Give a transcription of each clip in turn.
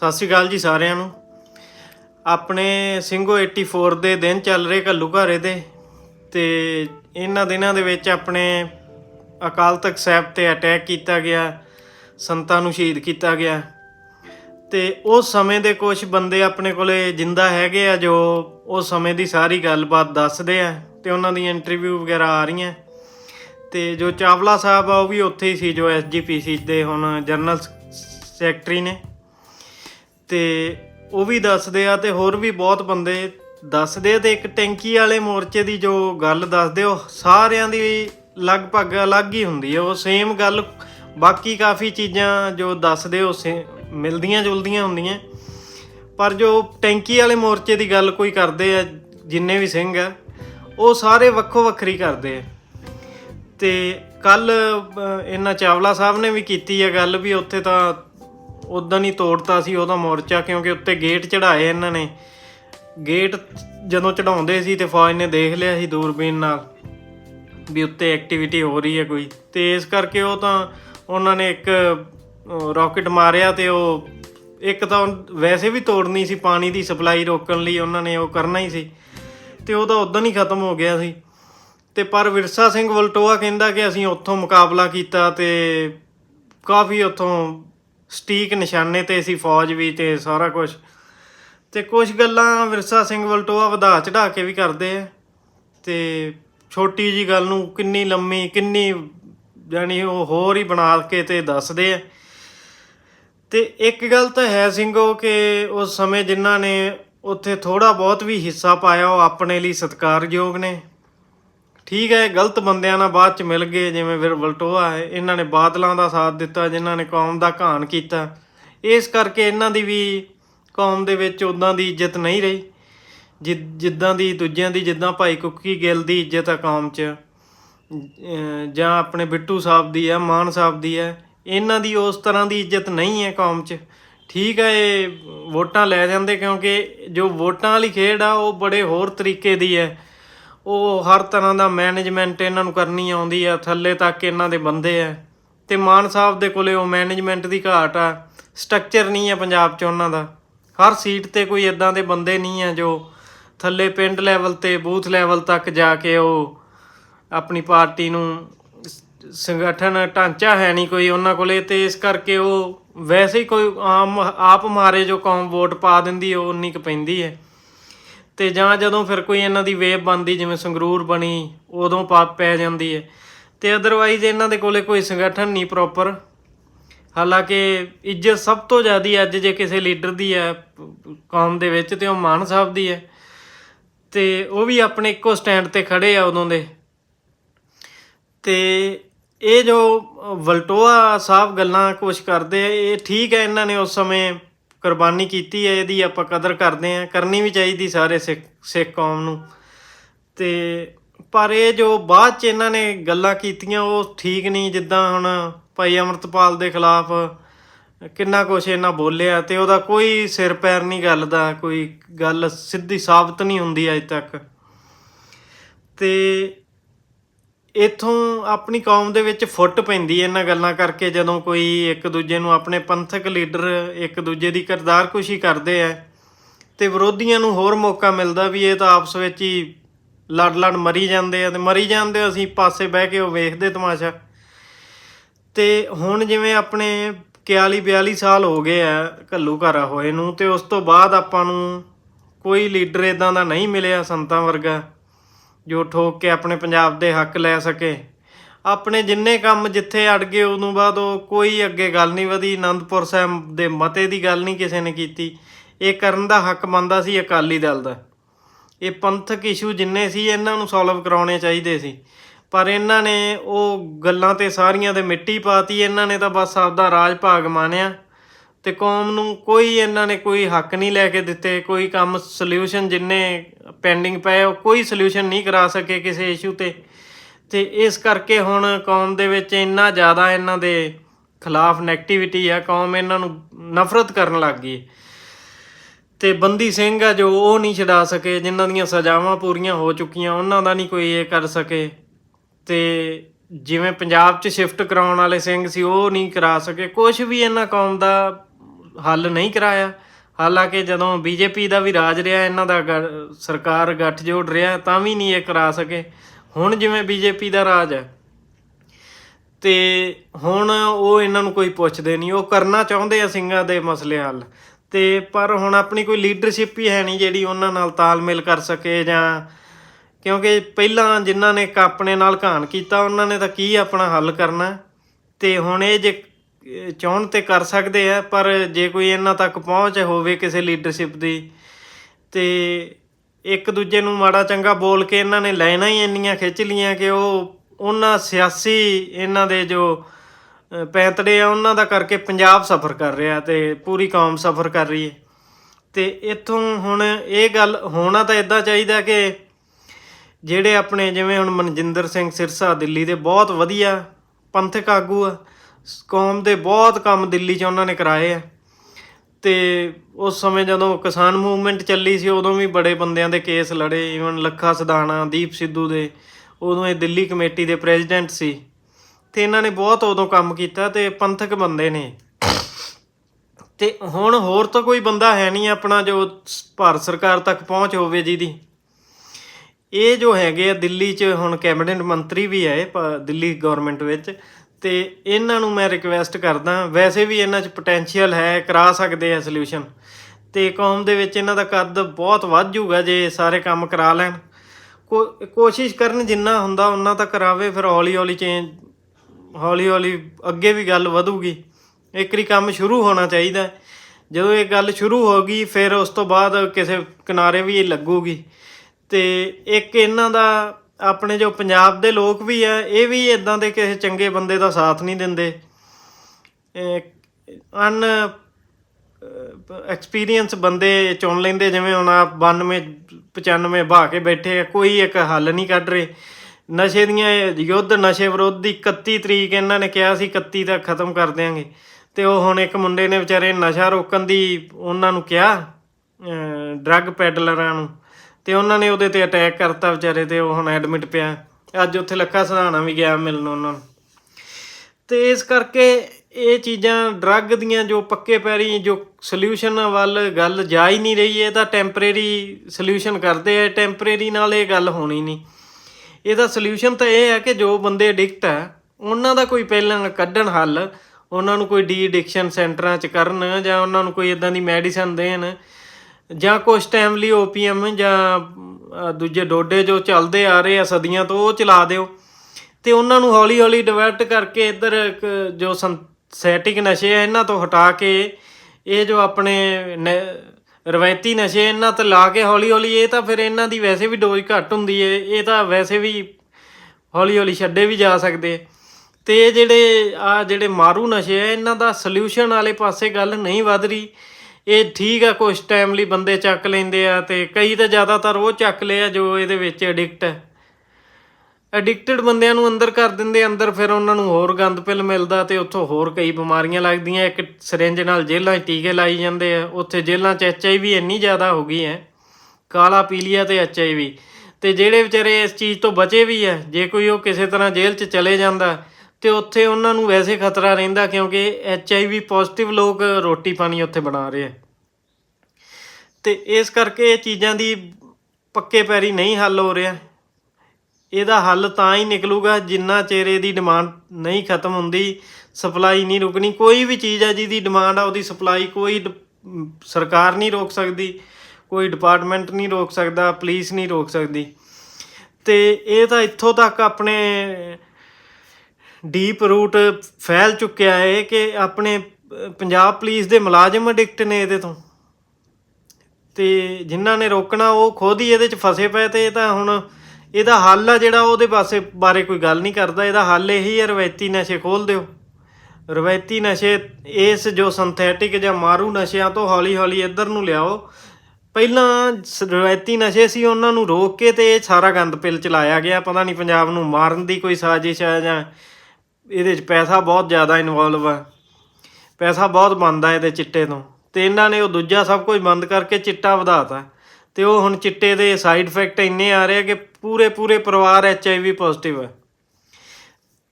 ਸਤਿ ਸ਼੍ਰੀ ਅਕਾਲ ਜੀ ਸਾਰਿਆਂ ਨੂੰ। ਆਪਣੇ ਸਿੰਘੋ 84 ਦੇ ਦਿਨ ਚੱਲ ਰਹੇ ਘੱਲੂ ਘਾਰੇ ਦੇ ਤੇ ਇਹਨਾਂ ਦਿਨਾਂ ਦੇ ਵਿੱਚ ਆਪਣੇ ਅਕਾਲ ਤਖਤ ਸਾਹਿਬ ਤੇ ਅਟੈਕ ਕੀਤਾ ਗਿਆ, ਸੰਤਾਂ ਨੂੰ ਸ਼ਹੀਦ ਕੀਤਾ ਗਿਆ ਤੇ ਉਸ ਸਮੇਂ ਦੇ ਕੁਝ ਬੰਦੇ ਆਪਣੇ ਕੋਲੇ ਜਿੰਦਾ ਹੈਗੇ ਆ ਜੋ ਉਸ ਸਮੇਂ ਦੀ ਸਾਰੀ ਗੱਲਬਾਤ ਦੱਸਦੇ ਆ ਤੇ ਉਹਨਾਂ ਦੀਆਂ ਇੰਟਰਵਿਊ ਵਗੈਰਾ ਆ ਰਹੀਆਂ। ਤੇ ਜੋ ਚਾਵਲਾ ਸਾਹਿਬ ਆ, ਉਹ ਵੀ ਉੱਥੇ ਹੀ ਸੀ ਜੋ ਐਸਜੀਪੀਸੀ ਦੇ ਹੁਣ ਜਨਰਲ ਸੈਕਟਰੀ ਨੇ। ਤੇ ਉਹ ਵੀ ਦੱਸਦੇ ਆ ਤੇ ਹੋਰ ਵੀ ਬਹੁਤ ਬੰਦੇ ਦੱਸਦੇ ਆ ਤੇ ਇੱਕ ਟੈਂਕੀ ਵਾਲੇ ਮੋਰਚੇ ਦੀ ਜੋ ਗੱਲ ਦੱਸਦੇ ਉਹ ਸਾਰਿਆਂ ਦੀ ਲਗਭਗ ਅਲੱਗ ਹੀ ਹੁੰਦੀ ਹੈ ਉਹ ਸੇਮ ਗੱਲ ਬਾਕੀ ਕਾਫੀ ਚੀਜ਼ਾਂ ਜੋ ਦੱਸਦੇ ਉਹ ਸੇ- ਮਿਲਦੀਆਂ ਜੁਲਦੀਆਂ ਹੁੰਦੀਆਂ। ਪਰ ਜੋ ਟੈਂਕੀ ਵਾਲੇ ਮੋਰਚੇ ਦੀ ਗੱਲ ਕੋਈ ਕਰਦੇ ਆ, ਜਿੰਨੇ ਵੀ ਸਿੰਘ ਆ, ਉਹ ਸਾਰੇ ਵੱਖੋ ਵੱਖਰੀ ਕਰਦੇ ਆ। ਤੇ ਕੱਲ ਇਹਨਾਂ ਚਾਵਲਾ ਸਾਹਿਬ ਨੇ ਵੀ ਕੀਤੀ ਆ ਗੱਲ ਵੀ ਉੱਥੇ ਤਾਂ ਉਦੋਂ ਹੀ ਤੋੜਤਾ ਸੀ ਉਹਦਾ ਮੋਰਚਾ ਕਿਉਂਕਿ ਉੱਤੇ ਗੇਟ ਚੜਾਏ ਇਹਨਾਂ ਨੇ। ਗੇਟ ਜਦੋਂ ਚੜਾਉਂਦੇ ਸੀ ਤੇ ਫੌਜ ਨੇ ਦੇਖ ਲਿਆ ਸੀ ਦੂਰਬੀਨ ਨਾਲ ਵੀ ਉੱਤੇ ਐਕਟੀਵਿਟੀ ਹੋ ਰਹੀ ਹੈ ਕੋਈ। ਤੇ ਇਸ ਕਰਕੇ ਉਹ ਤਾਂ ਉਹਨਾਂ ਨੇ ਇੱਕ ਰਾਕਟ ਮਾਰਿਆ ਤੇ ਉਹ ਇੱਕ ਤਾਂ ਵੈਸੇ ਵੀ ਤੋੜਨੀ ਸੀ, ਪਾਣੀ ਦੀ ਸਪਲਾਈ ਰੋਕਣ ਲਈ ਉਹਨਾਂ ਨੇ ਉਹ ਕਰਨਾ ਹੀ ਸੀ। ਤੇ ਉਹ ਤਾਂ ਉਦੋਂ ਹੀ ਖਤਮ ਹੋ ਗਿਆ ਸੀ। ਤੇ ਪਰ ਵਿਰਸਾ ਸਿੰਘ ਵਲਟੋਆ ਕਹਿੰਦਾ ਕਿ ਅਸੀਂ ਉੱਥੋਂ ਮੁਕਾਬਲਾ ਕੀਤਾ ਤੇ ਕਾਫੀ ਉੱਥੋਂ ਸਟੀਕ ਨਿਸ਼ਾਨੇ ਤੇ ਸੀ, ਫੌਜ ਵੀ ਤੇ ਸਾਰਾ ਕੁਝ ਤੇ ਕੁਝ ਗੱਲਾਂ ਵਿਰਸਾ ਸਿੰਘ ਵਲਟੋਆ ਵਧਾ ਚੜਾ ਕੇ ਵੀ ਕਰਦੇ ਆ। ਤੇ ਛੋਟੀ ਜੀ ਗੱਲ ਨੂੰ ਕਿੰਨੀ ਲੰਮੀ, ਕਿੰਨੀ ਜਾਨੀ ਉਹ ਹੋਰ ਹੀ ਬਣਾ ਕੇ ਤੇ ਦੱਸਦੇ ਆ। ਤੇ ਇੱਕ ਗੱਲ ਤਾਂ ਹੈ ਸਿੰਘੋ ਕਿ ਉਸ ਸਮੇਂ ਜਿਨ੍ਹਾਂ ਨੇ ਉੱਥੇ ਥੋੜਾ ਬਹੁਤ ਵੀ ਹਿੱਸਾ ਪਾਇਆ, ਉਹ ਆਪਣੇ ਲਈ ਸਤਿਕਾਰਯੋਗ ਨੇ। ਠੀਕ ਹੈ, ਗਲਤ ਬੰਦਿਆਂ ਨਾਲ ਬਾਅਦ ਚ ਮਿਲ ਗਏ, ਜਿਵੇਂ ਫਿਰ ਵਲਟੋਆ ਹੈ ਇਹਨਾਂ ਨੇ ਬਾਦਲਾਂ ਦਾ ਸਾਥ ਦਿੱਤਾ, ਜਿਨ੍ਹਾਂ ਨੇ ਕੌਮ ਦਾ ਘਾਣ ਕੀਤਾ। ਇਸ ਕਰਕੇ ਇਹਨਾਂ ਦੀ ਵੀ ਕੌਮ ਦੇ ਵਿੱਚ ਉਦਾਂ ਦੀ ਇੱਜ਼ਤ ਨਹੀਂ ਰਹੀ। ਜਿ- ਜਿੱਦਾਂ ਦੀ ਦੂਜਿਆਂ ਦੀ, ਜਿੱਦਾਂ ਭਾਈ ਕੁੱਕੀ ਗਿੱਲ ਦੀ ਇੱਜ਼ਤ ਆ ਕੌਮ 'ਚ ਜਾਂ ਆਪਣੇ ਬਿੱਟੂ ਸਾਹਿਬ ਦੀ ਹੈ ਮਾਨ ਸਾਹਿਬ ਦੀ ਹੈ ਇਹਨਾਂ ਦੀ ਉਸ ਤਰ੍ਹਾਂ ਦੀ ਇੱਜ਼ਤ ਨਹੀਂ ਹੈ ਕੌਮ 'ਚ। ਠੀਕ ਹੈ, ਇਹ ਵੋਟਾਂ ਲੈ ਜਾਂਦੇ ਕਿਉਂਕਿ ਜੋ ਵੋਟਾਂ ਵਾਲੀ ਖੇਡ ਆ, ਉਹ ਬੜੇ ਹੋਰ ਤਰੀਕੇ ਦੀ ਹੈ। ਉਹ ਹਰ ਤਰ੍ਹਾਂ ਦਾ ਮੈਨੇਜਮੈਂਟ ਇਹਨਾਂ ਨੂੰ ਕਰਨੀ ਆਉਂਦੀ ਆ, ਥੱਲੇ ਤੱਕ ਇਹਨਾਂ ਦੇ ਬੰਦੇ ਆ। ਤੇ ਮਾਨ ਸਾਹਿਬ ਦੇ ਕੋਲੇ ਉਹ ਮੈਨੇਜਮੈਂਟ ਦੀ ਘਾਟ ਆ ਸਟਰਕਚਰ ਨਹੀਂ ਆ ਪੰਜਾਬ 'ਚ ਉਹਨਾਂ ਦਾ। ਹਰ ਸੀਟ ਤੇ ਕੋਈ ਇਦਾਂ ਦੇ ਬੰਦੇ ਨਹੀਂ ਆ ਜੋ ਥੱਲੇ ਪਿੰਡ ਲੈਵਲ ਤੇ, ਬੂਥ ਲੈਵਲ ਤੱਕ ਜਾ ਕੇ ਉਹ ਆਪਣੀ ਪਾਰਟੀ ਨੂੰ ਸੰਗਠਨ ਢਾਂਚਾ ਹੈ ਨਹੀਂ ਕੋਈ ਉਹਨਾਂ ਕੋਲੇ। ਤੇ ਇਸ ਕਰਕੇ ਉਹ ਵੈਸੇ ਹੀ ਕੋਈ ਆਮ, ਆਪ ਮਾਰੇ ਜੋ ਕੌਮ ਵੋਟ ਪਾ ਦਿੰਦੀ ਉਹ ਉਨੀ ਕੁ ਪੈਂਦੀ ਹੈ ਤੇ ਜਾਂ ਜਦੋਂ ਫਿਰ ਕੋਈ ਇਹਨਾਂ ਦੀ ਵੇਵ ਬਣਦੀ, ਜਿਵੇਂ ਸੰਗਰੂਰ ਬਣੀ, ਉਦੋਂ ਪਾਪ ਪੈ ਜਾਂਦੀ ਹੈ ਤੇ ਅਦਰਵਾਈਜ਼ ਇਹਨਾਂ ਦੇ ਕੋਲੇ ਕੋਈ ਸੰਗਠਨ ਨਹੀਂ ਪ੍ਰੋਪਰ ਹਾਲਾਂਕਿ ਇੱਜ਼ਤ ਸਭ ਤੋਂ ਜ਼ਿਆਦੀ ਅੱਜ ਜੇ ਕਿਸੇ ਲੀਡਰ ਦੀ ਹੈ, ਕੌਮ ਦੇ ਵਿੱਚ, ਤੇ ਉਹ ਮਾਨ ਸਾਹਿਬ ਦੀ ਹੈ। ਤੇ ਉਹ ਵੀ ਆਪਣੇ ਇੱਕੋ ਸਟੈਂਡ ਤੇ ਖੜੇ ਆ ਉਦੋਂ ਦੇ। ਤੇ ਇਹ ਜੋ ਵਲਟੋਆ ਸਾਹਿਬ ਗੱਲਾਂ ਕੁਛ ਕਰਦੇ ਆ, ਇਹ ਠੀਕ ਹੈ ਇਹਨਾਂ ਨੇ ਉਸ ਸਮੇਂ ਕੁਰਬਾਨੀ ਕੀਤੀ ਹੈ, ਇਹਦੀ ਆਪਾਂ ਕਦਰ ਕਰਦੇ ਆ ਕਰਨੀ ਵੀ ਚਾਹੀਦੀ ਸਾਰੇ ਸਿੱਖ ਸਿੱਖ ਕੌਮ ਨੂੰ। ਤੇ ਪਰ ਇਹ ਜੋ ਬਾਅਦ ਚ ਇਹਨਾਂ ਨੇ ਗੱਲਾਂ ਕੀਤੀਆਂ, ਉਹ ਠੀਕ ਨਹੀਂ, ਜਿੱਦਾਂ ਹੁਣ ਭਾਈ ਅਮਰਤਪਾਲ ਦੇ ਖਿਲਾਫ ਕਿੰਨਾ ਕੁਛ ਇਹਨਾਂ ਬੋਲਿਆ ਤੇ ਉਹਦਾ ਕੋਈ ਸਿਰ ਪੈਰ ਨਹੀਂ ਗੱਲ ਦਾ ਕੋਈ ਗੱਲ ਸਿੱਧੀ ਸਾਬਤ ਨਹੀਂ ਹੁੰਦੀ ਅਜੇ ਤੱਕ। ਤੇ ਇਥੋਂ ਆਪਣੀ ਕੌਮ ਦੇ ਵਿੱਚ ਫੁੱਟ ਪੈਂਦੀ ਹੈ ਇਹਨਾਂ ਗੱਲਾਂ ਕਰਕੇ ਜਦੋਂ ਕੋਈ ਇੱਕ ਦੂਜੇ ਨੂੰ ਆਪਣੇ ਪੰਥਕ ਲੀਡਰ ਇੱਕ ਦੂਜੇ ਦੀ ਕਿਰਦਾਰਕੁਸ਼ੀ ਕਰਦੇ ਆ ਤੇ ਵਿਰੋਧੀਆਂ ਨੂੰ ਹੋਰ ਮੌਕਾ ਮਿਲਦਾ ਵੀ ਇਹ ਤਾਂ ਆਪਸ ਵਿੱਚ ਹੀ ਲੜ ਲੜ ਮਰੀ ਜਾਂਦੇ ਆ ਤੇ ਮਰੀ ਜਾਂਦੇ ਆ, ਅਸੀਂ ਪਾਸੇ ਬਹਿ ਕੇ ਉਹ ਵੇਖਦੇ ਤਮਾਸ਼ਾ। ਤੇ ਹੁਣ ਜਿਵੇਂ ਆਪਣੇ 41 42 ਸਾਲ ਹੋ ਗਏ ਆ ਘੱਲੂ ਘਾਰਾ ਹੋਏ ਨੂੰ ਤੇ ਉਸ ਤੋਂ ਬਾਅਦ ਆਪਾਂ ਨੂੰ ਕੋਈ ਲੀਡਰ ਇਦਾਂ ਦਾ ਨਹੀਂ ਮਿਲਿਆ ਸੰਤਾਂ ਵਰਗਾ। ਜੋ ਠੋਕ ਕੇ ਆਪਣੇ ਪੰਜਾਬ ਦੇ ਹੱਕ ਲੈ ਸਕੇ। ਆਪਣੇ ਜਿੰਨੇ ਕੰਮ ਜਿੱਥੇ ਅੜ ਗਏ, ਉਦੋਂ ਬਾਅਦ ਉਹ ਕੋਈ ਅੱਗੇ ਗੱਲ ਨਹੀਂ ਵਧੀ। ਆਨੰਦਪੁਰ ਸਾਹਿਬ ਦੇ ਮਤੇ ਦੀ ਗੱਲ ਨਹੀਂ ਕਿਸੇ ਨੇ ਕੀਤੀ। ਇਹ ਕਰਨ ਦਾ ਹੱਕ ਮੰਨਦਾ ਸੀ ਅਕਾਲੀ ਦਲ ਦਾ। ਇਹ ਪੰਥਕ ਇਸ਼ੂ ਜਿੰਨੇ ਸੀ, ਇਹਨਾਂ ਨੂੰ ਸੋਲਵ ਕਰਾਉਣੇ ਚਾਹੀਦੇ ਸੀ। ਪਰ ਇਹਨਾਂ ਨੇ ਉਹ ਗੱਲਾਂ ਤੇ ਸਾਰੀਆਂ ਤੇ ਮਿੱਟੀ ਪਾਤੀ। ਇਹਨਾਂ ਨੇ ਤਾਂ ਬਸ ਆਪਦਾ ਰਾਜ ਭਾਗ ਮਾਨਿਆ ਤੇ ਕੌਮ ਨੂੰ ਕੋਈ ਇਹਨਾਂ ਨੇ ਕੋਈ ਹੱਕ ਨਹੀਂ ਲੈ ਕੇ ਦਿੱਤੇ, ਕੋਈ ਕੰਮ ਸੋਲੂਸ਼ਨ ਜਿੰਨੇ ਪੈਂਡਿੰਗ ਪਏ, ਉਹ ਕੋਈ ਸੋਲੂਸ਼ਨ ਨਹੀਂ ਕਰਾ ਸਕੇ ਕਿਸੇ ਇਸ਼ੂ ਤੇ। ਤੇ ਇਸ ਕਰਕੇ ਹੁਣ ਕੌਮ ਦੇ ਵਿੱਚ ਇੰਨਾ ਜ਼ਿਆਦਾ ਇਹਨਾਂ ਦੇ ਖਿਲਾਫ ਨੈਗੇਟਿਵਿਟੀ ਆ, ਕੌਮ ਇਹਨਾਂ ਨੂੰ ਨਫ਼ਰਤ ਕਰਨ ਲੱਗ ਗਈ ਤੇ ਬੰਦੀ ਸਿੰਘ ਆ ਜੋ ਉਹ ਨਹੀਂ ਛਡਾ ਸਕੇ, ਜਿਨ੍ਹਾਂ ਦੀਆਂ ਸਜ਼ਾਵਾਂ ਪੂਰੀਆਂ ਹੋ ਚੁੱਕੀਆਂ, ਉਹਨਾਂ ਦਾ ਨਹੀਂ ਕੋਈ ਇਹ ਕਰ ਸਕੇ। ਤੇ ਜਿਵੇਂ ਪੰਜਾਬ 'ਚ ਸ਼ਿਫਟ ਕਰਾਉਣ ਵਾਲੇ ਸਿੰਘ ਸੀ, ਉਹ ਨਹੀਂ ਕਰਾ ਸਕੇ। ਕੁਝ ਵੀ ਇਹਨਾਂ ਕੌਮ ਦਾ ਹੱਲ ਨਹੀਂ ਕਰਾਇਆ। ਹਾਲਾਂਕਿ ਜਦੋਂ ਬੀਜੇਪੀ ਦਾ ਵੀ ਰਾਜ ਰਿਹਾ, ਇਹਨਾਂ ਦਾ ਗ- ਸਰਕਾਰ ਗੱਠਜੋੜ ਰਿਹਾ, ਤਾਂ ਵੀ ਨਹੀਂ ਇਹ ਕਰਾ ਸਕੇ। ਹੁਣ ਜਿਵੇਂ ਬੀਜੇਪੀ ਦਾ ਰਾਜ ਹੈ, ਤੇ ਹੁਣ ਉਹ ਇਹਨਾਂ ਨੂੰ ਕੋਈ ਪੁੱਛਦੇ ਨਹੀਂ। ਉਹ ਕਰਨਾ ਚਾਹੁੰਦੇ ਆ ਸਿੰਘਾਂ ਦੇ ਮਸਲੇ ਹੱਲ। ਤੇ ਪਰ ਹੁਣ ਆਪਣੀ ਕੋਈ ਲੀਡਰਸ਼ਿਪ ਹੀ ਹੈ ਨਹੀਂ ਜਿਹੜੀ ਉਹਨਾਂ ਨਾਲ ਤਾਲਮੇਲ ਕਰ ਸਕੇ ਜਾਂ ਕਿਉਂਕਿ ਪਹਿਲਾਂ ਜਿਨ੍ਹਾਂ ਨੇ ਆਪਣੇ ਨਾਲ ਘਾਣ ਕੀਤਾ, ਉਹਨਾਂ ਨੇ ਤਾਂ ਕੀ ਆਪਣਾ ਹੱਲ ਕਰਨਾ। ਤੇ ਹੁਣ ਇਹ ਜੇ ਚਾਹੁਣ ਤੇ ਕਰ ਸਕਦੇ ਆ, ਪਰ ਜੇ ਕੋਈ ਇਹਨਾਂ ਤੱਕ ਪਹੁੰਚ ਹੋਵੇ ਕਿਸੇ ਲੀਡਰਸ਼ਿਪ ਦੀ, ਤੇ ਇੱਕ ਦੂਜੇ ਨੂੰ ਮਾੜਾ ਚੰਗਾ ਬੋਲ ਕੇ ਇਹਨਾਂ ਨੇ ਲੈਣਾ ਹੀ ਇੰਨੀਆਂ ਖਿੱਚ ਲੀਆਂ ਕਿ ਉਹ ਉਹਨਾਂ ਸਿਆਸੀ ਇਹਨਾਂ ਦੇ ਜੋ ਪੈਂਤੜੇ ਆ, ਉਹਨਾਂ ਦਾ ਕਰਕੇ ਪੰਜਾਬ ਸਫਰ ਕਰ ਰਿਹਾ ਤੇ ਪੂਰੀ ਕੌਮ ਸਫਰ ਕਰ ਰਹੀ ਹੈ। ਤੇ ਇੱਥੋਂ ਹੁਣ ਇਹ ਗੱਲ ਹੋਣਾ ਤਾਂ ਇਦਾਂ ਚਾਹੀਦਾ ਕਿ ਜਿਹੜੇ ਆਪਣੇ ਜਿਵੇਂ ਹੁਣ ਮਨਜਿੰਦਰ ਸਿੰਘ ਸਿਰਸਾ ਦਿੱਲੀ ਦੇ ਬਹੁਤ ਵਧੀਆ ਪੰਥਕ ਆਗੂ ਆ ਕੌਮ ਦੇ ਬਹੁਤ ਕੰਮ ਦਿੱਲੀ 'ਚ ਉਹਨਾਂ ਨੇ ਕਰਾਏ ਆ। ਤੇ ਉਸ ਸਮੇਂ ਜਦੋਂ ਕਿਸਾਨ ਮੂਵਮੈਂਟ ਚੱਲੀ ਸੀ, ਉਦੋਂ ਵੀ ਬੜੇ ਬੰਦਿਆਂ ਦੇ ਕੇਸ ਲੜੇ। ਈਵਨ ਲੱਖਾ ਸਦਾਣਾ ਦੀਪ ਸਿੱਧੂ ਦੇ, ਉਦੋਂ ਇਹ ਦਿੱਲੀ ਕਮੇਟੀ ਦੇ ਪ੍ਰੈਜ਼ੀਡੈਂਟ ਸੀ। ਤੇ ਇਹਨਾਂ ਨੇ ਬਹੁਤ ਉਦੋਂ ਕੰਮ ਕੀਤਾ ਤੇ ਪੰਥਕ ਬੰਦੇ ਨੇ। ਤੇ ਹੁਣ ਹੋਰ ਤਾਂ ਕੋਈ ਬੰਦਾ ਹੈ ਨਹੀਂ ਆਪਣਾ ਜੋ ਭਾਰਤ ਸਰਕਾਰ ਤੱਕ ਪਹੁੰਚ ਹੋਵੇ ਜਿਹਦੀ। ਇਹ ਜੋ ਹੈਗੇ ਆ ਦਿੱਲੀ 'ਚ ਹੁਣ ਕੈਬਨਿਟ ਮੰਤਰੀ ਵੀ ਹੈ ਪ- ਦਿੱਲੀ ਗਵਰਨਮੈਂਟ ਵਿੱਚ। ਤੇ ਇਹਨਾਂ ਨੂੰ ਮੈਂ ਰਿਕਵੈਸਟ ਕਰਦਾ, ਵੈਸੇ ਵੀ ਇਹਨਾਂ 'ਚ ਪੋਟੈਂਸ਼ੀਅਲ ਹੈ, ਕਰਾ ਸਕਦੇ ਆ ਸੋਲੂਸ਼ਨ ਤੇ ਕੌਮ ਦੇ ਵਿੱਚ ਇਹਨਾਂ ਦਾ ਕੱਦ ਬਹੁਤ ਵੱਧ ਜਾਊਗਾ ਜੇ ਸਾਰੇ ਕੰਮ ਕਰਾ ਲੈਣ। ਕੋ- ਕੋਸ਼ਿਸ਼ ਕਰਨ ਜਿੰਨਾ ਹੁੰਦਾ ਉਹਨਾਂ ਤਾਂ ਕਰਾਵੇ, ਫਿਰ ਹੌਲੀ ਹੌਲੀ ਚੇਂਜ ਹੌਲੀ ਹੌਲੀ ਅੱਗੇ ਵੀ ਗੱਲ ਵਧੂਗੀ। ਇੱਕ ਵਾਰੀ ਕੰਮ ਸ਼ੁਰੂ ਹੋਣਾ ਚਾਹੀਦਾ। ਜਦੋਂ ਇਹ ਗੱਲ ਸ਼ੁਰੂ ਹੋ ਗਈ, ਫਿਰ ਉਸ ਤੋਂ ਬਾਅਦ ਕਿਸੇ ਕਿਨਾਰੇ ਵੀ ਇਹ ਲੱਗੂਗੀ। ਤੇ ਇੱਕ ਇਹਨਾਂ ਦਾ ਆਪਣੇ ਜੋ ਪੰਜਾਬ ਦੇ ਲੋਕ ਵੀ ਆ, ਇਹ ਵੀ ਇਦਾਂ ਦੇ ਕਿਸੇ ਚੰਗੇ ਬੰਦੇ ਦਾ ਸਾਥ ਨਹੀਂ ਦਿੰਦੇ। ਅਨ ਐਕਸਪੀਰੀਅੰਸ ਬੰਦੇ ਚੁਣ ਲੈਂਦੇ, ਜਿਵੇਂ ਹੁਣ ਆ 92 95 ਬਹਾ ਕੇ ਬੈਠੇ ਆ, ਕੋਈ ਇੱਕ ਹੱਲ ਨਹੀਂ ਕੱਢ ਰਹੇ। ਨਸ਼ੇ ਦੀਆਂ ਯੁੱਧ, ਨਸ਼ੇ ਵਿਰੋਧ ਦੀ 31 ਤਰੀਕ ਇਹਨਾਂ ਨੇ ਕਿਹਾ ਸੀ 31 ਤੱਕ ਖਤਮ ਕਰ ਦਿਆਂਗੇ। ਤੇ ਉਹ ਹੁਣ ਇੱਕ ਮੁੰਡੇ ਨੇ ਵਿਚਾਰੇ ਨਸ਼ਾ ਰੋਕਣ ਦੀ ਉਹਨਾਂ ਨੂੰ ਕਿਹਾ ਡਰੱਗ ਪੈਡਲਰਾਂ ਨੂੰ। ਤੇ ਉਹਨਾਂ ਨੇ ਉਹਦੇ ਤੇ ਅਟੈਕ ਕਰਤਾ ਵਿਚਾਰੇ ਤੇ, ਉਹ ਹੁਣ ਐਡਮਿਟ ਪਿਆ। ਅੱਜ ਉੱਥੇ ਲੱਖਾ ਸਧਾਣਾ ਵੀ ਗਿਆ ਮਿਲਣ ਉਹਨਾਂ ਨੂੰ। ਤੇ ਇਸ ਕਰਕੇ ਇਹ ਚੀਜ਼ਾਂ ਡਰੱਗ ਦੀਆਂ ਜੋ ਪੱਕੇ ਪੈਰੀ, ਜੋ ਸੋਲੂਸ਼ਨ ਵੱਲ ਗੱਲ ਜਾ ਹੀ ਨਹੀਂ ਰਹੀ, ਇਹ ਤਾਂ ਟੈਂਪਰੇਰੀ ਸੋਲੂਸ਼ਨ ਕਰਦੇ ਆ। ਟੈਂਪਰੇਰੀ ਨਾਲ ਇਹ ਗੱਲ ਹੋਣੀ ਨਹੀਂ। ਇਹਦਾ ਸੋਲੂਸ਼ਨ ਤਾਂ ਇਹ ਹੈ ਕਿ ਜੋ ਬੰਦੇ ਐਡਿਕਟ ਹੈ ਉਹਨਾਂ ਦਾ ਕੋਈ ਪਹਿਲਾਂ ਕੱਢਣ ਹੱਲ, ਉਹਨਾਂ ਨੂੰ ਕੋਈ ਡੀ ਐਡਿਕਸ਼ਨ ਸੈਂਟਰਾਂ 'ਚ ਕਰਨ ਜਾਂ ਉਹਨਾਂ ਨੂੰ ਕੋਈ ਇਦਾਂ ਦੀ ਮੈਡੀਸਨ ਦੇਣ ਜਾਂ ਕੁਝ ਟਾਈਮ ਲਈ ਓਪੀਐਮ ਜਾਂ ਦੂਜੇ ਡੋਡੇ ਜੋ ਚੱਲਦੇ ਆ ਰਹੇ ਆ ਸਦੀਆਂ ਤੋਂ, ਉਹ ਚਲਾ ਦਿਓ ਤੇ ਉਹਨਾਂ ਨੂੰ ਹੌਲੀ ਹੌਲੀ ਡਿਵਰਟ ਕਰਕੇ ਇੱਧਰ ਇੱਕ ਜੋ ਸਿੰਥੈਟਿਕ ਨਸ਼ੇ ਆ, ਇਹਨਾਂ ਤੋਂ ਹਟਾ ਕੇ ਇਹ ਜੋ ਆਪਣੇ ਨ- ਰਵਾਇਤੀ ਨਸ਼ੇ ਇਹਨਾਂ ਤੇ ਲਾ ਕੇ ਹੌਲੀ ਹੌਲੀ ਇਹ ਤਾਂ ਫਿਰ ਇਹਨਾਂ ਦੀ ਵੈਸੇ ਵੀ ਡੋਜ਼ ਘੱਟ ਹੁੰਦੀ ਏ, ਇਹ ਤਾਂ ਵੈਸੇ ਵੀ ਹੌਲੀ ਹੌਲੀ ਛੱਡੇ ਵੀ ਜਾ ਸਕਦੇ ਆ। ਤੇ ਇਹ ਜਿਹੜੇ ਆ ਜਿਹੜੇ ਮਾਰੂ ਨਸ਼ੇ ਆ, ਇਹਨਾਂ ਦਾ ਸੋਲੂਸ਼ਨ ਵਾਲੇ ਪਾਸੇ ਗੱਲ ਨਹੀਂ ਵੱਧ ਰਹੀ ਇਹ ਠੀਕ ਆ ਕੁਝ ਟਾਈਮ ਲਈ ਬੰਦੇ ਚੱਕ ਲੈਂਦੇ ਆ ਤੇ ਕਈ ਤਾਂ ਜ਼ਿਆਦਾਤਰ ਉਹ ਚੱਕ ਲਿਆ ਜੋ ਇਹਦੇ ਵਿੱਚ ਐਡਿਕਟ ਹੈ ਐਡਿਕਟਡ ਬੰਦਿਆਂ ਨੂੰ ਅੰਦਰ ਕਰ ਦਿੰਦੇ ਅੰਦਰ ਫਿਰ ਉਹਨਾਂ ਨੂੰ ਹੋਰ ਗੰਦ ਪਿਲ ਮਿਲਦਾ ਤੇ ਉੱਥੋਂ ਹੋਰ ਕਈ ਬਿਮਾਰੀਆਂ ਲੱਗਦੀਆਂ, ਇੱਕ ਸਿਰਿੰਜ ਨਾਲ ਜੇਲ੍ਹਾਂ 'ਚ ਟੀਕੇ ਲਾਈ ਜਾਂਦੇ ਆ, ਉੱਥੇ ਜੇਲ੍ਹਾਂ 'ਚ ਐਚਆਈਵੀ ਇੰਨੀ ਜ਼ਿਆਦਾ ਹੋ ਗਈ ਹੈ, ਕਾਲਾ ਪੀਲੀਆ ਤੇ ਐਚਆਈਵੀ ਤੇ ਜਿਹੜੇ ਵਿਚਾਰੇ ਇਸ ਚੀਜ਼ ਤੋਂ ਬਚੇ ਵੀ ਆ, ਜੇ ਕੋਈ ਉਹ ਕਿਸੇ ਤਰ੍ਹਾਂ ਜੇਲ੍ਹ 'ਚ ਚਲੇ ਜਾਂਦਾ ਤੇ ਉੱਥੇ ਉਹਨਾਂ ਨੂੰ ਵੈਸੇ ਖਤਰਾ ਰਹਿੰਦਾ ਕਿਉਂਕਿ ਐੱਚ ਆਈ ਵੀ ਪੋਜ਼ਿਟਿਵ ਲੋਕ ਰੋਟੀ ਪਾਣੀ ਉੱਥੇ ਬਣਾ ਰਹੇ ਆ। ਤੇ ਇਸ ਕਰਕੇ ਇਹ ਚੀਜ਼ਾਂ ਦੀ ਪੱਕੇ ਪੈਰੀ ਨਹੀਂ ਹੱਲ ਹੋ ਰਿਹਾ। ਇਹਦਾ ਹੱਲ ਤਾਂ ਹੀ ਨਿਕਲੂਗਾ ਜਿੰਨਾ ਚਿਰ ਇਹਦੀ ਡਿਮਾਂਡ ਨਹੀਂ ਖਤਮ ਹੁੰਦੀ ਸਪਲਾਈ ਨਹੀਂ ਰੁਕਣੀ। ਕੋਈ ਵੀ ਚੀਜ਼ ਆ ਜਿਹਦੀ ਡਿਮਾਂਡ ਆ, ਉਹਦੀ ਸਪਲਾਈ ਕੋਈ ਡ- ਸਰਕਾਰ ਨਹੀਂ ਰੋਕ ਸਕਦੀ, ਕੋਈ ਡਿਪਾਰਟਮੈਂਟ ਨਹੀਂ ਰੋਕ ਸਕਦਾ ਪੁਲਿਸ ਨਹੀਂ ਰੋਕ ਸਕਦੀ। ਤੇ ਇਹ ਤਾਂ ਇੱਥੋਂ ਤੱਕ ਆਪਣੇ ਡੀਪ ਰੂਟ ਫੈਲ ਚੁੱਕਿਆ ਹੈ ਕਿ ਆਪਣੇ ਪੰਜਾਬ ਪੁਲਿਸ ਦੇ ਮੁਲਾਜ਼ਮ ਅਡਿਕਟ ਨੇ ਇਹਦੇ ਤੋਂ। ਤੇ ਜਿਨ੍ਹਾਂ ਨੇ ਰੋਕਣਾ, ਉਹ ਖੁਦ ਹੀ ਇਹਦੇ 'ਚ ਫਸੇ ਪਏ ਤੇ ਇਹ ਤਾਂ ਹੁਣ ਇਹਦਾ ਹੱਲ ਆ ਜਿਹੜਾ ਉਹਦੇ ਪਾਸੇ ਬਾਰੇ ਕੋਈ ਗੱਲ ਨਹੀਂ ਕਰਦਾ। ਇਹਦਾ ਹੱਲ ਇਹੀ ਹੈ ਰਵਾਇਤੀ ਨਸ਼ੇ ਖੋਲ ਦਿਓ। ਰਵਾਇਤੀ ਨਸ਼ੇ ਇਸ ਜੋ ਸਿੰਥੈਟਿਕ ਜਾਂ ਮਾਰੂ ਨਸ਼ਿਆਂ ਤੋਂ ਹੌਲੀ ਹੌਲੀ ਇੱਧਰ ਨੂੰ ਲਿਆਓ। ਪਹਿਲਾਂ ਸ- ਰਵਾਇਤੀ ਨਸ਼ੇ ਸੀ, ਉਹਨਾਂ ਨੂੰ ਰੋਕ ਕੇ ਤੇ ਇਹ ਸਾਰਾ ਗੰਦ ਪਿਲ ਚਲਾਇਆ ਗਿਆ। ਪਤਾ ਨਹੀਂ ਪੰਜਾਬ ਨੂੰ ਮਾਰਨ ਦੀ ਕੋਈ ਸਾਜ਼ਿਸ਼ ਹੈ ਜਾਂ ਇਹਦੇ 'ਚ ਪੈਸਾ ਬਹੁਤ ਜ਼ਿਆਦਾ ਇਨਵੋਲਵ ਆ। ਪੈਸਾ ਬਹੁਤ ਬਣਦਾ ਇਹਦੇ ਚਿੱਟੇ ਤੋਂ। ਤੇ ਇਹਨਾਂ ਨੇ ਉਹ ਦੂਜਾ ਸਭ ਕੁਝ ਬੰਦ ਕਰਕੇ ਚਿੱਟਾ ਵਧਾਤਾ। ਤੇ ਉਹ ਹੁਣ ਚਿੱਟੇ ਦੇ ਸਾਈਡ ਇਫੈਕਟ ਇੰਨੇ ਆ ਰਹੇ ਆ ਕਿ ਪੂਰੇ ਪੂਰੇ ਪਰਿਵਾਰ ਐਚਆਈਵੀ ਪੋਜ਼ਿਟਿਵ ਹੈ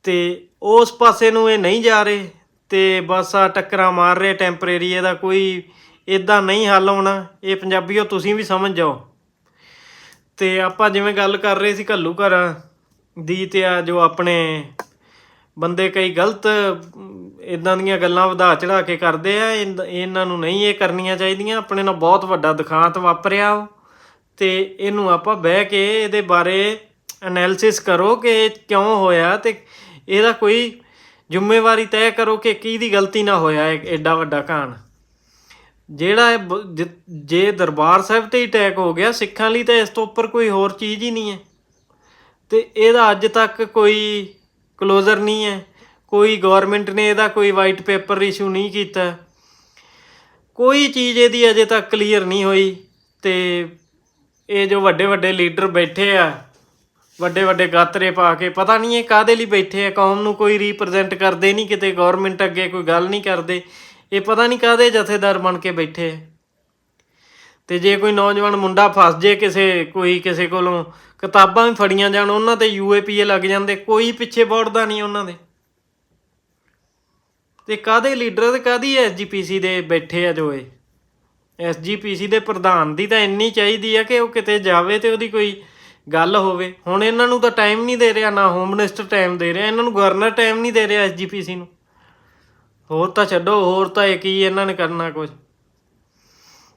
ਤੇ ਉਸ ਪਾਸੇ ਨੂੰ ਇਹ ਨਹੀਂ ਜਾ ਰਹੇ। ਤੇ ਬਸ ਆ ਟੱਕਰਾਂ ਮਾਰ ਰਹੇ ਟੈਂਪਰੇਰੀ ਇਹਦਾ ਕੋਈ ਇਦਾਂ ਨਹੀਂ ਹੱਲ ਹੋਣਾ। ਇਹ ਪੰਜਾਬੀਓ, ਤੁਸੀਂ ਵੀ ਸਮਝ ਜਾਓ। ਤੇ ਆਪਾਂ ਜਿਵੇਂ ਗੱਲ ਕਰ ਰਹੇ ਸੀ ਘੱਲੂ ਘਰਾਂ ਦੀ ਤੇ ਆ ਜੋ ਆਪਣੇ ਬੰਦੇ ਕਈ ਗਲਤ ਇਦਾਂ ਦੀਆਂ ਗੱਲਾਂ ਵਧਾ ਚੜਾ ਕੇ ਕਰਦੇ ਆ ਇੰਦ- ਇਹਨਾਂ ਨੂੰ ਨਹੀਂ ਇਹ ਕਰਨੀਆਂ ਚਾਹੀਦੀਆਂ, ਆਪਣੇ ਨਾਲ ਬਹੁਤ ਵੱਡਾ ਦੁਖਾਂਤ ਵਾਪਰਿਆ ਉਹ। ਤੇ ਇਹਨੂੰ ਆਪਾਂ ਬਹਿ ਕੇ ਇਹਦੇ ਬਾਰੇ ਐਨਾਲਿਸਿਸ ਕਰੋ ਕਿ ਇਹ ਕਿਉਂ ਹੋਇਆ ਤੇ ਇਹਦਾ ਕੋਈ ਜ਼ਿੰਮੇਵਾਰੀ ਤੈਅ ਕਰੋ ਕਿ ਕਿਹਦੀ ਗਲਤੀ ਨਾ ਹੋਇਆ ਐਡਾ ਵੱਡਾ ਕਾਂਡ ਜਿਹੜਾ ਜੇ ਦਰਬਾਰ ਸਾਹਿਬ ਤੇ ਹੀ ਅਟੈਕ ਹੋ ਗਿਆ, ਸਿੱਖਾਂ ਲਈ ਤਾਂ ਇਸ ਤੋਂ ਉੱਪਰ ਕੋਈ ਹੋਰ ਚੀਜ਼ ਹੀ ਨਹੀਂ ਹੈ। ਤੇ ਇਹਦਾ ਅੱਜ ਤੱਕ ਕੋਈ ਕਲੋਜ਼ਰ ਨਹੀਂ ਹੈ। ਕੋਈ ਗਵਰਨਮੈਂਟ ਨੇ ਇਹਦਾ ਕੋਈ ਵਾਈਟ ਪੇਪਰ ਇਸ਼ੂ ਨਹੀਂ ਕੀਤਾ। ਕੋਈ ਚੀਜ਼ ਇਹਦੀ ਅਜੇ ਤੱਕ ਕਲੀਅਰ ਨਹੀਂ ਹੋਈ ਤੇ ਇਹ ਜੋ ਵੱਡੇ ਵੱਡੇ ਲੀਡਰ ਬੈਠੇ ਆ, ਵੱਡੇ ਵੱਡੇ ਗਾਤਰੇ ਪਾ ਕੇ, ਪਤਾ ਨਹੀਂ ਇਹ ਕਾਦੇ ਲਈ ਬੈਠੇ ਆ, ਕੌਮ ਨੂੰ ਕੋਈ ਰਿਪਰੈਜ਼ੈਂਟ ਕਰਦੇ ਨਹੀਂ, ਕਿਤੇ ਗਵਰਨਮੈਂਟ ਅੱਗੇ ਕੋਈ ਗੱਲ ਨਹੀਂ ਕਰਦੇ। ਇਹ ਪਤਾ ਨਹੀਂ ਕਾਦੇ ਜਥੇਦਾਰ ਬਣ ਕੇ ਬੈਠੇ ਆ। ਤੇ ਜੇ ਕੋਈ ਨੌਜਵਾਨ ਮੁੰਡਾ ਫਸ ਜੇ ਕਿਸੇ ਕੋਈ ਕਿਸੇ ਕੋਲੋਂ ਕਿਤਾਬਾਂ ਵੀ ਫੜੀਆਂ ਜਾਣ, ਉਹਨਾਂ ਤੇ ਯੂਏਪੀਏ ਲੱਗ ਜਾਂਦੇ, ਕੋਈ ਪਿੱਛੇ ਬੋੜਦਾ ਨਹੀਂ ਉਹਨਾਂ ਦੇ। ਤੇ ਕਾਦੇ ਲੀਡਰ ਤੇ ਕਾਦੀ ਐਸਜੀਪੀਸੀ ਦੇ ਬੈਠੇ ਆ ਜੋ ਇਹ? ਐਸਜੀਪੀਸੀ ਦੇ ਪ੍ਰਧਾਨ ਦੀ ਤਾਂ ਇੰਨੀ ਚਾਹੀਦੀ ਆ ਕਿ ਉਹ ਕਿਤੇ ਜਾਵੇ ਤੇ ਉਹਦੀ ਕੋਈ ਗੱਲ ਹੋਵੇ। ਹੁਣ ਇਹਨਾਂ ਨੂੰ ਤਾਂ ਟਾਈਮ ਨਹੀਂ ਦੇ ਰਿਹਾ, ਨਾ ਹੋਮ ਮਿਨਿਸਟਰ ਟਾਈਮ ਦੇ ਰਿਹਾ, ਇਹਨਾਂ ਨੂੰ ਗਵਰਨਰ ਟਾਈਮ ਨਹੀਂ ਦੇ ਰਿਹਾ ਐਸਜੀਪੀਸੀ ਨੂੰ। ਹੋਰ ਤਾਂ ਛੱਡੋ, ਹੋਰ ਤਾਂ ਇਹ ਕੀ ਇਹਨਾਂ ਨੇ ਕਰਨਾ ਕੁਝ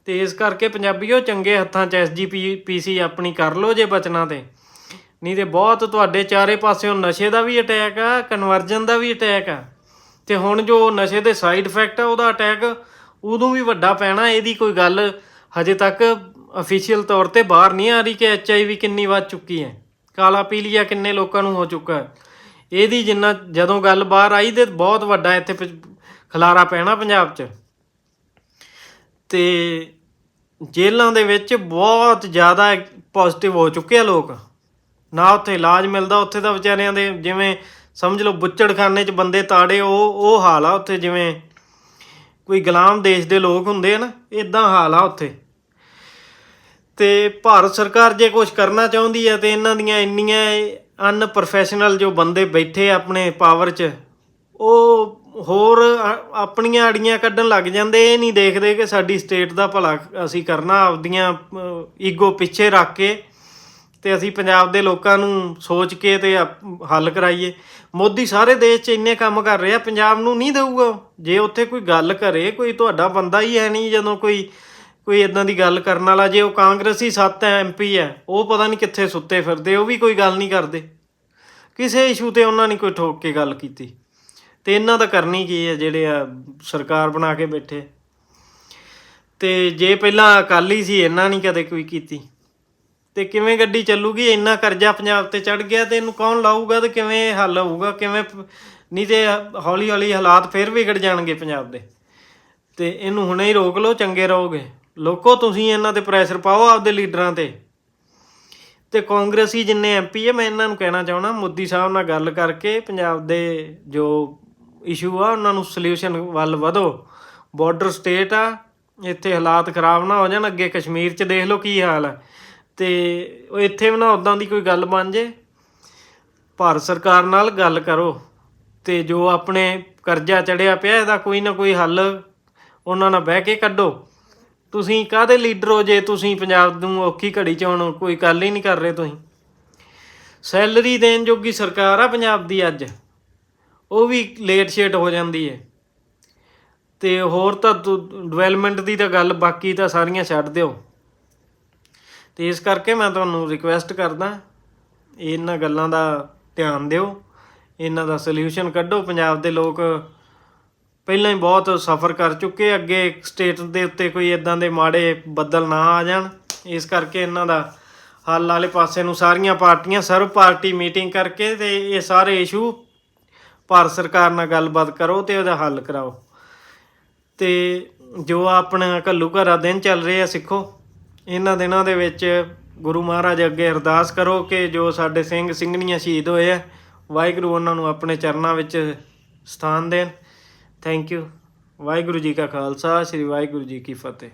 ਤੇ ਇਸ ਕਰਕੇ ਪੰਜਾਬੀਓ, ਚੰਗੇ ਹੱਥਾਂ 'ਚ ਐਸਜੀਪੀਸੀ ਆਪਣੀ ਕਰ ਲਓ ਜੇ ਬਚਣਾ ਤੇ। ਨਹੀਂ ਤੇ ਬਹੁਤ ਤੁਹਾਡੇ ਚਾਰੇ ਪਾਸਿਓਂ ਨਸ਼ੇ ਦਾ ਵੀ ਅਟੈਕ ਆ ਕਨਵਰਜਨ ਦਾ ਵੀ ਅਟੈਕ ਆ। ਤੇ ਹੁਣ ਜੋ ਨਸ਼ੇ ਦੇ ਸਾਈਡ ਇਫੈਕਟ ਆ, ਉਹਦਾ ਅਟੈਕ ਉਦੋਂ ਵੀ ਵੱਡਾ ਪੈਣਾ, ਇਹਦੀ ਕੋਈ ਗੱਲ ਹਜੇ ਤੱਕ ਅਫੀਸ਼ੀਅਲ ਤੌਰ ਤੇ ਬਾਹਰ ਨਹੀਂ ਆ ਰਹੀ ਕਿ ਐਚਆਈਵੀ ਕਿੰਨੀ ਵੱਧ ਚੁੱਕੀ ਹੈ। ਕਾਲਾ ਪੀਲੀਆ ਕਿੰਨੇ ਲੋਕਾਂ ਨੂੰ ਹੋ ਚੁੱਕਾ ਹੈ। ਇਹਦੀ ਜਿੰਨਾ, ਜਦੋਂ ਗੱਲ ਬਾਹਰ ਆਈ ਤੇ ਬਹੁਤ ਵੱਡਾ ਇੱਥੇ ਪ- ਖਲਾਰਾ ਪੈਣਾ ਪੰਜਾਬ 'ਚ। ਤੇ ਜੇਲ੍ਹਾਂ ਦੇ ਵਿੱਚ ਬਹੁਤ ਜ਼ਿਆਦਾ ਪੋਜ਼ਿਟਿਵ ਹੋ ਚੁੱਕੇ ਆ ਲੋਕ। ਨਾ ਉੱਥੇ ਇਲਾਜ ਮਿਲਦਾ, ਉੱਥੇ ਤਾਂ ਵਿਚਾਰਿਆਂ ਦੇ ਜਿਵੇਂ ਸਮਝ ਲਓ ਬੁੱਚੜਖਾਨੇ 'ਚ ਬੰਦੇ ਤਾੜੇ, ਉਹ ਉਹ ਹਾਲ ਆ ਉੱਥੇ ਜਿਵੇਂ ਕੋਈ ਗੁਲਾਮ ਦੇਸ਼ ਦੇ ਲੋਕ ਹੁੰਦੇ ਆ ਨਾ ਇਦਾਂ ਹਾਲ ਆ ਉੱਥੇ। ਤੇ ਭਾਰਤ ਸਰਕਾਰ ਜੇ ਕੁਝ ਕਰਨਾ ਚਾਹੁੰਦੀ ਹੈ ਤੇ ਇਹਨਾਂ ਦੀਆਂ ਇੰਨੀਆਂ ਅਨਪ੍ਰੋਫੈਸ਼ਨਲ ਜੋ ਬੰਦੇ ਬੈਠੇ ਆਪਣੇ ਪਾਵਰ 'ਚ, ਉਹ ਹੋਰ ਆ- ਆਪਣੀਆਂ ਅੜੀਆਂ ਕੱਢਣ ਲੱਗ ਜਾਂਦੇ, ਇਹ ਨਹੀਂ ਦੇਖਦੇ ਕਿ ਸਾਡੀ ਸਟੇਟ ਦਾ ਭਲਾ ਅਸੀਂ ਕਰਨਾ, ਆਪਦੀਆਂ ਈਗੋ ਪਿੱਛੇ ਰੱਖ ਕੇ ਤੇ ਅਸੀਂ ਪੰਜਾਬ ਦੇ ਲੋਕਾਂ ਨੂੰ ਸੋਚ ਕੇ ਤੇ ਹੱਲ ਕਰਾਈਏ। ਮੋਦੀ ਸਾਰੇ ਦੇਸ਼ 'ਚ ਇੰਨੇ ਕੰਮ ਕਰ ਰਿਹਾ, ਪੰਜਾਬ ਨੂੰ ਨਹੀਂ ਦੇਊਗਾ। ਉਹ। ਜੇ ਉੱਥੇ ਕੋਈ ਗੱਲ ਕਰੇ, ਕੋਈ ਤੁਹਾਡਾ ਬੰਦਾ ਹੀ ਹੈ ਨਹੀਂ ਜਦੋਂ ਕੋਈ ਕੋਈ ਇਦਾਂ ਦੀ ਗੱਲ ਕਰਨ ਵਾਲਾ, ਜੇ ਉਹ ਕਾਂਗਰਸੀ ਸੱਤ ਐਮਪੀ ਹੈ, ਉਹ ਪਤਾ ਨਹੀਂ ਕਿੱਥੇ ਸੁੱਤੇ ਫਿਰਦੇ, ਉਹ ਵੀ ਕੋਈ ਗੱਲ ਨਹੀਂ ਕਰਦੇ। ਕਿਸੇ ਇਸ਼ੂ ਤੇ ਉਹਨਾਂ ਨੇ ਕੋਈ ਠੋਕ ਕੇ ਗੱਲ ਕੀਤੀ। ਤੇ ਇਹਨਾਂ ਦਾ ਕਰਨੀ ਕੀ ਹੈ ਜਿਹੜੇ ਆ ਸਰਕਾਰ ਬਣਾ ਕੇ ਬੈਠੇ? ਤੇ ਜੇ ਪਹਿਲਾਂ ਅਕਾਲੀ ਸੀ, ਇਹਨਾਂ ਨਹੀਂ ਕਦੇ ਕੋਈ ਕੀਤੀ? ਤੇ ਕਿਵੇਂ ਗੱਡੀ ਚੱਲੂਗੀ? ਇੰਨਾ ਕਰਜ਼ਾ ਪੰਜਾਬ ਤੇ ਚੜ ਗਿਆ ਤੇ ਇਹਨੂੰ ਕੌਣ ਲਾਊਗਾ ਤੇ ਕਿਵੇਂ ਹੱਲ ਹੋਊਗਾ? ਕਿਵੇਂ ਨਹੀਂ ਤੇ ਹੌਲੀ ਹੌਲੀ ਹਾਲਾਤ ਫੇਰ ਵਿਗੜ ਜਾਣਗੇ ਪੰਜਾਬ ਦੇ। ਤੇ ਇਹਨੂੰ ਹੁਣੇ ਹੀ ਰੋਕ ਲਓ, ਚੰਗੇ ਰਹੋਗੇ। ਲੋਕੋ, ਤੁਸੀਂ ਇਹਨਾਂ ਤੇ ਪ੍ਰੈਸ਼ਰ ਪਾਓ ਆਪਦੇ ਲੀਡਰਾਂ ਤੇ। ਤੇ ਕਾਂਗਰਸੀ ਜਿੰਨੇ ਐਮਪੀ ਹੈ ਮੈਂ ਇਹਨਾਂ ਨੂੰ ਕਹਿਣਾ ਚਾਹਣਾ ਮੋਦੀ ਸਾਹਿਬ ਨਾਲ ਗੱਲ ਕਰਕੇ ਪੰਜਾਬ ਦੇ ਜੋ ਇਸ਼ੂ ਆ, ਉਹਨਾਂ ਨੂੰ ਸੋਲੂਸ਼ਨ ਵੱਲ ਵਧੋ। ਬਾਰਡਰ ਸਟੇਟ ਆ, ਇੱਥੇ ਹਾਲਾਤ ਖਰਾਬ ਨਾ ਹੋ ਜਾਣ, ਅੱਗੇ ਕਸ਼ਮੀਰ 'ਚ ਦੇਖ ਲਓ ਕੀ ਹਾਲ ਹੈ ਤੇ ਉਹ ਇੱਥੇ ਵੀ ਨਾ ਉਦਾਂ ਦੀ ਕੋਈ ਗੱਲ ਬਣ ਜੇ। ਭਾਰਤ ਸਰਕਾਰ ਨਾਲ ਗੱਲ ਕਰੋ। ਤੇ ਜੋ ਆਪਣੇ ਕਰਜ਼ਾ ਚੜਿਆ ਪਿਆ, ਇਹਦਾ ਕੋਈ ਨਾ ਕੋਈ ਹੱਲ ਉਹਨਾਂ ਨਾਲ ਬਹਿ ਕੇ ਕੱਢੋ। ਤੁਸੀਂ ਕਾਹਦੇ ਲੀਡਰ ਹੋ ਜੇ? ਤੁਸੀਂ ਪੰਜਾਬ ਨੂੰ ਔਖੀ ਘੜੀ ਚ ਹੁਣ ਕੋਈ ਗੱਲ ਹੀ ਨਹੀਂ ਕਰ ਰਹੇ ਤੁਸੀਂ। ਸੈਲਰੀ ਦੇਣ ਜੋਗੀ ਸਰਕਾਰ ਆ ਪੰਜਾਬ ਦੀ ਅੱਜ। ਉਹ ਵੀ ਲੇਟ ਸ਼ੇਟ ਹੋ ਜਾਂਦੀ ਹੈ ਤੇ ਹੋਰ ਤਾਂ ਡਿਵੈਲਪਮੈਂਟ ਦੀ ਤਾਂ ਗੱਲ, ਬਾਕੀ ਤਾਂ ਸਾਰੀਆਂ ਛੱਡ ਦਿਓ। ਤੇ ਇਸ ਕਰਕੇ ਮੈਂ ਤੁਹਾਨੂੰ ਰਿਕੁਐਸਟ ਕਰਦਾ, ਇਹਨਾਂ ਗੱਲਾਂ ਦਾ ਧਿਆਨ ਦਿਓ। ਇਹਨਾਂ ਦਾ ਸੋਲੂਸ਼ਨ ਕੱਢੋ। ਪੰਜਾਬ ਦੇ ਲੋਕ ਪਹਿਲਾਂ ਹੀ ਬਹੁਤ ਸਫਰ ਕਰ ਚੁੱਕੇ ਅੱਗੇ ਸਟੇਟ ਦੇ ਉੱਤੇ ਕੋਈ ਇਦਾਂ ਦੇ ਮਾੜੇ ਬੱਦਲ ਨਾ ਆ ਜਾਣ। ਇਸ ਕਰਕੇ ਇਹਨਾਂ ਦਾ ਹੱਲ ਵਾਲੇ ਪਾਸੇ ਨੂੰ ਸਾਰੀਆਂ ਪਾਰਟੀਆਂ ਸਰਵ ਪਾਰਟੀ ਮੀਟਿੰਗ ਕਰਕੇ ਤੇ ਇਹ ਸਾਰੇ ਇਸ਼ੂ ਭਾਰਤ ਸਰਕਾਰ ਨਾਲ ਗੱਲਬਾਤ ਕਰੋ ਤੇ ਉਹਦਾ ਹੱਲ ਕਰਾਓ। ਤੇ ਜੋ ਆਪਣਾ ਘੱਲੂ ਘਰਾ ਦਿਨ ਚੱਲ ਰਹੇ ਆ ਸਿੱਖੋ, ਇਹਨਾਂ ਦਿਨਾਂ ਦੇ ਵਿੱਚ ਗੁਰੂ ਮਹਾਰਾਜ ਅੱਗੇ ਅਰਦਾਸ ਕਰੋ ਕਿ ਜੋ ਸਾਡੇ ਸਿੰਘ ਸਿੰਘਣੀਆਂ ਸ਼ਹੀਦ ਹੋਏ ਆ, ਵਾਹਿਗੁਰੂ ਉਹਨਾਂ ਨੂੰ ਆਪਣੇ ਚਰਨਾਂ ਵਿੱਚ ਸਥਾਨ ਦੇਣ। ਥੈਂਕ ਯੂ ਵਾਹਿਗੁਰੂ ਜੀ ਕਾ ਖਾਲਸਾ, ਸ੍ਰੀ ਵਾਹਿਗੁਰੂ ਜੀ ਕੀ ਫਤਿਹ।